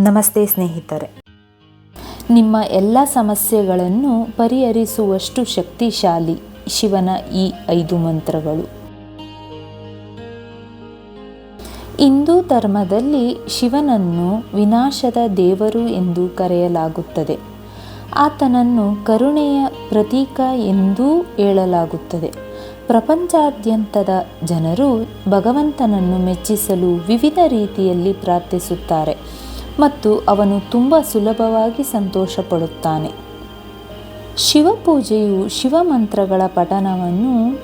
ನಮಸ್ತೆ ಸ್ನೇಹಿತರೆ. ನಿಮ್ಮ ಎಲ್ಲ ಸಮಸ್ಯೆಗಳನ್ನು ಪರಿಹರಿಸುವಷ್ಟು ಶಕ್ತಿಶಾಲಿ ಶಿವನ ಈ ಐದು ಮಂತ್ರಗಳು. ಹಿಂದೂ ಧರ್ಮದಲ್ಲಿ ಶಿವನನ್ನು ವಿನಾಶದ ದೇವರು ಎಂದು ಕರೆಯಲಾಗುತ್ತದೆ. ಆತನನ್ನು ಕರುಣೆಯ ಪ್ರತೀಕ ಎಂದೂ ಹೇಳಲಾಗುತ್ತದೆ. ಪ್ರಪಂಚಾದ್ಯಂತದ ಜನರು ಭಗವಂತನನ್ನು ಮೆಚ್ಚಿಸಲು ವಿವಿಧ ರೀತಿಯಲ್ಲಿ ಪ್ರಾರ್ಥಿಸುತ್ತಾರೆ. ಮತ್ತು ಅವನು ತುಂಬ ಸುಲಭವಾಗಿ ಸಂತೋಷಪಡುತ್ತಾನೆ. ಶಿವಪೂಜೆಯು ಶಿವಮಂತ್ರಗಳ ಪಠನವನ್ನು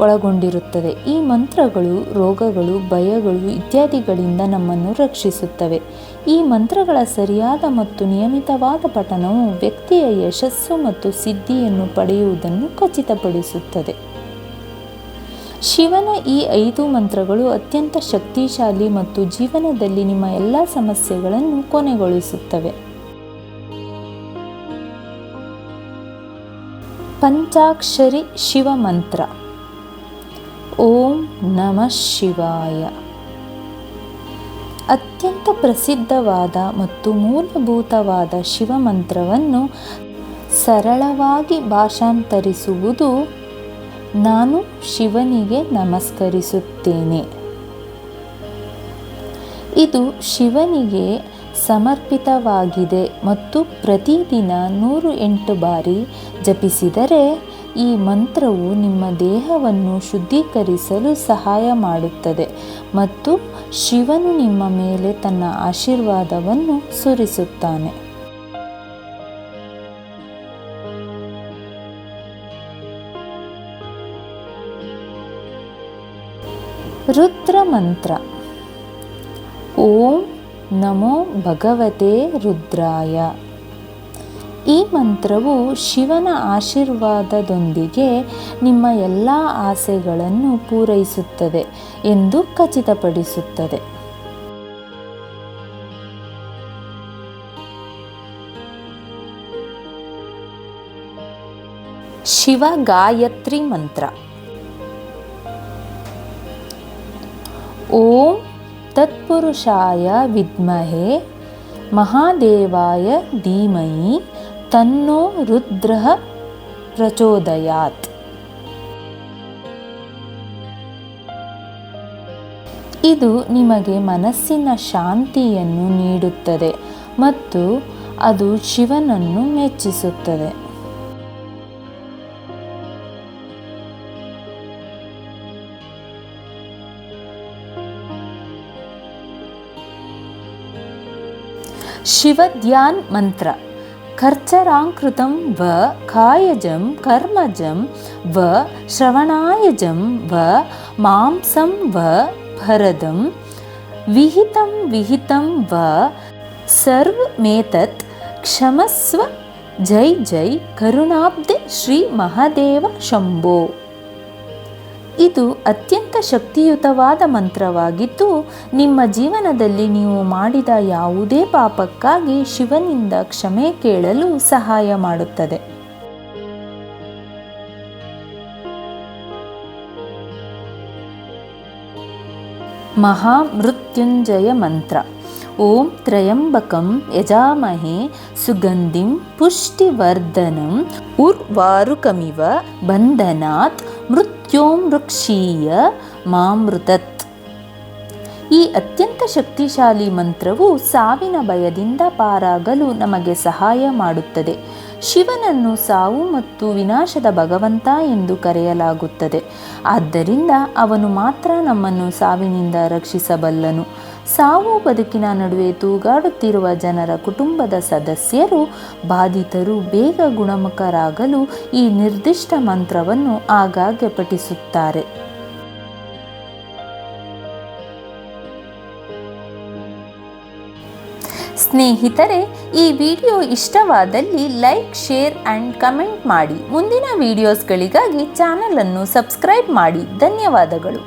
ಒಳಗೊಂಡಿರುತ್ತದೆ. ಈ ಮಂತ್ರಗಳು ರೋಗಗಳು, ಭಯಗಳು ಇತ್ಯಾದಿಗಳಿಂದ ನಮ್ಮನ್ನು ರಕ್ಷಿಸುತ್ತವೆ. ಈ ಮಂತ್ರಗಳ ಸರಿಯಾದ ಮತ್ತು ನಿಯಮಿತವಾದ ಪಠನವು ವ್ಯಕ್ತಿಯ ಯಶಸ್ಸು ಮತ್ತು ಸಿದ್ಧಿಯನ್ನು ಪಡೆಯುವುದನ್ನು ಖಚಿತಪಡಿಸುತ್ತದೆ. ಶಿವನ ಈ ಐದು ಮಂತ್ರಗಳು ಅತ್ಯಂತ ಶಕ್ತಿಶಾಲಿ ಮತ್ತು ಜೀವನದಲ್ಲಿ ನಿಮ್ಮ ಎಲ್ಲ ಸಮಸ್ಯೆಗಳನ್ನು ಕೊನೆಗೊಳಿಸುತ್ತವೆ. ಪಂಚಾಕ್ಷರಿ ಶಿವ ಮಂತ್ರ. ಓಂ ನಮಃ ಶಿವಾಯ. ಅತ್ಯಂತ ಪ್ರಸಿದ್ಧವಾದ ಮತ್ತು ಮೂಲಭೂತವಾದ ಶಿವಮಂತ್ರವನ್ನು ಸರಳವಾಗಿ ಭಾಷಾಂತರಿಸುವುದು ನಾನು ಶಿವನಿಗೆ ನಮಸ್ಕರಿಸುತ್ತೇನೆ. ಇದು ಶಿವನಿಗೆ ಸಮರ್ಪಿತವಾಗಿದೆ ಮತ್ತು ಪ್ರತಿದಿನ ನೂರು ಎಂಟು ಬಾರಿ ಜಪಿಸಿದರೆ ಈ ಮಂತ್ರವು ನಿಮ್ಮ ದೇಹವನ್ನು ಶುದ್ಧೀಕರಿಸಲು ಸಹಾಯ ಮಾಡುತ್ತದೆ ಮತ್ತು ಶಿವನು ನಿಮ್ಮ ಮೇಲೆ ತನ್ನ ಆಶೀರ್ವಾದವನ್ನು ಸುರಿಸುತ್ತಾನೆ. ರುದ್ರ ಮಂತ್ರ ಓಂ ನಮೋ ಭಗವತೆ ರುದ್ರಾಯ. ಈ ಮಂತ್ರವು ಶಿವನ ಆಶೀರ್ವಾದದೊಂದಿಗೆ ನಿಮ್ಮ ಎಲ್ಲ ಆಸೆಗಳನ್ನು ಪೂರೈಸುತ್ತದೆ ಎಂದು ಖಚಿತಪಡಿಸುತ್ತದೆ. ಶಿವ ಗಾಯತ್ರಿ ಮಂತ್ರ. ಓಂ ತತ್ಪುರುಷಾಯ ವಿದ್ಮಹೆ ಮಹಾದೇವಾಯ ಧೀಮಹಿ ತನ್ನೋ ರುದ್ರ ಪ್ರಚೋದಯಾತ್. ಇದು ನಿಮಗೆ ಮನಸ್ಸಿನ ಶಾಂತಿಯನ್ನು ನೀಡುತ್ತದೆ ಮತ್ತು ಅದು ಶಿವನನ್ನು ಮೆಚ್ಚಿಸುತ್ತದೆ. शिवध्यान्मन्त्र। कर्चराङ्कृतं व कायजं कर्मजं व श्रवणायजं व मांसं व भरदं विहितं विहितं व सर्वमेतत् क्षमस्व जय जय करुणाब्दे श्रीमहादेव शम्भो। ಇದು ಅತ್ಯಂತ ಶಕ್ತಿಯುತವಾದ ಮಂತ್ರವಾಗಿದ್ದು, ನಿಮ್ಮ ಜೀವನದಲ್ಲಿ ನೀವು ಮಾಡಿದ ಯಾವುದೇ ಪಾಪಕ್ಕಾಗಿ ಶಿವನಿಂದ ಕ್ಷಮೆ ಕೇಳಲು ಸಹಾಯ ಮಾಡುತ್ತದೆ. ಮಹಾಮೃತ್ಯುಂಜಯ ಮಂತ್ರ. ಓಂ ತ್ರಯಂಬಕಂ ಯಜಾಮಹೆ ಸುಗಂಧಿಂ ಪುಷ್ಟಿವರ್ಧನಂ ಉರ್ವಾರುಕಮಿವ ಬಂಧನಾತ್ ಮೃತ್ಯೋಮೃಕ್ಷೀಯ ಮಾಮೃತತ್. ಈ ಅತ್ಯಂತ ಶಕ್ತಿಶಾಲಿ ಮಂತ್ರವು ಸಾವಿನ ಭಯದಿಂದ ಪಾರಾಗಲು ನಮಗೆ ಸಹಾಯ ಮಾಡುತ್ತದೆ. ಶಿವನನ್ನು ಸಾವು ಮತ್ತು ವಿನಾಶದ ಭಗವಂತ ಎಂದು ಕರೆಯಲಾಗುತ್ತದೆ. ಆದ್ದರಿಂದ ಅವನು ಮಾತ್ರ ನಮ್ಮನ್ನು ಸಾವಿನಿಂದ ರಕ್ಷಿಸಬಲ್ಲನು. ಸಾವು ಬದುಕಿನ ನಡುವೆ ತೂಗಾಡುತ್ತಿರುವ ಜನರ ಕುಟುಂಬದ ಸದಸ್ಯರು ಬಾಧಿತರು ಬೇಗ ಗುಣಮುಖರಾಗಲು ಈ ನಿರ್ದಿಷ್ಟ ಮಂತ್ರವನ್ನು ಆಗಾಗ್ಗೆ ಪಠಿಸುತ್ತಾರೆ. ಸ್ನೇಹಿತರೆ, ಈ ವಿಡಿಯೋ ಇಷ್ಟವಾದಲ್ಲಿ ಲೈಕ್, ಶೇರ್ ಆ್ಯಂಡ್ ಕಮೆಂಟ್ ಮಾಡಿ. ಮುಂದಿನ ವಿಡಿಯೋಸ್ಗಳಿಗಾಗಿ ಚಾನಲನ್ನು ಸಬ್ಸ್ಕ್ರೈಬ್ ಮಾಡಿ. ಧನ್ಯವಾದಗಳು.